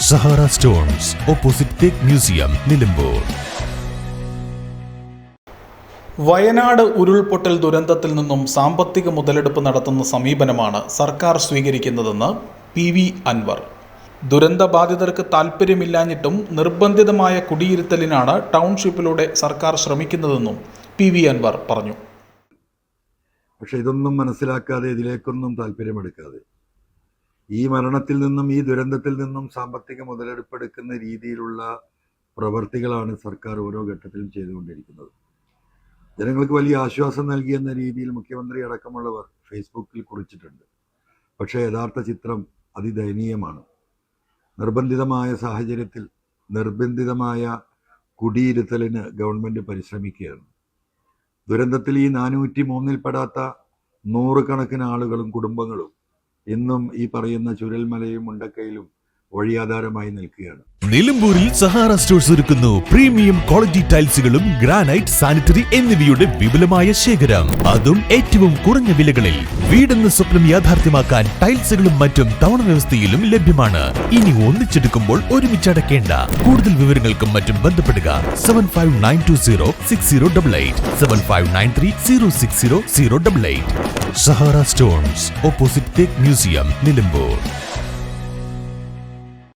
Sahara stones opposite തേക്ക് museum Nilambur. Wayanad ഉരുൾപൊട്ടൽ ദുരന്തത്തിൽ നിന്നും സാമ്പത്തിക മുതലെടുപ്പ് നടത്തുന്ന സമീപനമാണ് സർക്കാർ സ്വീകരിക്കുന്നതെന്ന് പി വി അൻവർ. ദുരന്തബാധിതർക്ക് താൽപ്പര്യമില്ലാഞ്ഞിട്ടും നിർബന്ധിതമായ കുടിയിരുത്തലിനാണ് ടൗൺഷിപ്പിലൂടെ സർക്കാർ ശ്രമിക്കുന്നതെന്നും പി വി അൻവർ പറഞ്ഞു. പക്ഷെ ഇതൊന്നും മനസ്സിലാക്കാതെ ഇതിലേക്കൊന്നും താല്പര്യമെടുക്കാതെ ഈ മരണത്തിൽ നിന്നും ഈ ദുരന്തത്തിൽ നിന്നും സാമ്പത്തിക മുതലെടുപ്പെടുക്കുന്ന രീതിയിലുള്ള പ്രവർത്തികളാണ് സർക്കാർ ഓരോ ഘട്ടത്തിലും ചെയ്തുകൊണ്ടിരിക്കുന്നത്. ജനങ്ങൾക്ക് വലിയ ആശ്വാസം നൽകിയെന്ന രീതിയിൽ മുഖ്യമന്ത്രി അടക്കമുള്ളവർ ഫേസ്ബുക്കിൽ കുറിച്ചിട്ടുണ്ട്. പക്ഷേ യഥാർത്ഥ ചിത്രം അതിദയനീയമാണ്. നിർബന്ധിതമായ സാഹചര്യത്തിൽ നിർബന്ധിതമായ കുടിയിരുത്തലിന് ഗവൺമെന്റ് പരിശ്രമിക്കുകയാണ്. ദുരന്തത്തിൽ ഈ നാനൂറ്റി മൂന്നിൽപ്പെടാത്ത നൂറുകണക്കിന് ആളുകളും കുടുംബങ്ങളും ഇന്നും ഈ പറയുന്ന ചുരൽമലയും മുണ്ടക്കയിലും വഴിയാധാരമായി നിൽക്കുകയാണ്. നിലമ്പൂരിൽ സഹാറ സ്റ്റോഴ്സ് ഒരുക്കുന്നു. പ്രീമിയം ക്വാളിറ്റി ടൈൽസുകളും ഗ്രാനൈറ്റ് സാനിറ്ററി എന്നിവയുടെ വിപുലമായ ശേഖരം. അതും ഏറ്റവും കുറഞ്ഞ വിലകളിൽ. വീടെന്ന സ്വപ്നം യാഥാർത്ഥ്യമാക്കാൻ ടൈൽസുകളും മറ്റും തവണ വ്യവസ്ഥയിലും ലഭ്യമാണ്. ഇനി ഒന്നിച്ചെടുക്കുമ്പോൾ ഒരുമിച്ച് അടക്കേണ്ട കൂടുതൽ വിവരങ്ങൾക്കും മറ്റും ബന്ധപ്പെടുക. Seven five nine two zero six zero double eight seven five nine three zero six zero zero double eight Sahara stones opposite തേക്ക് മ്യൂസിയം നിലമ്പൂർ.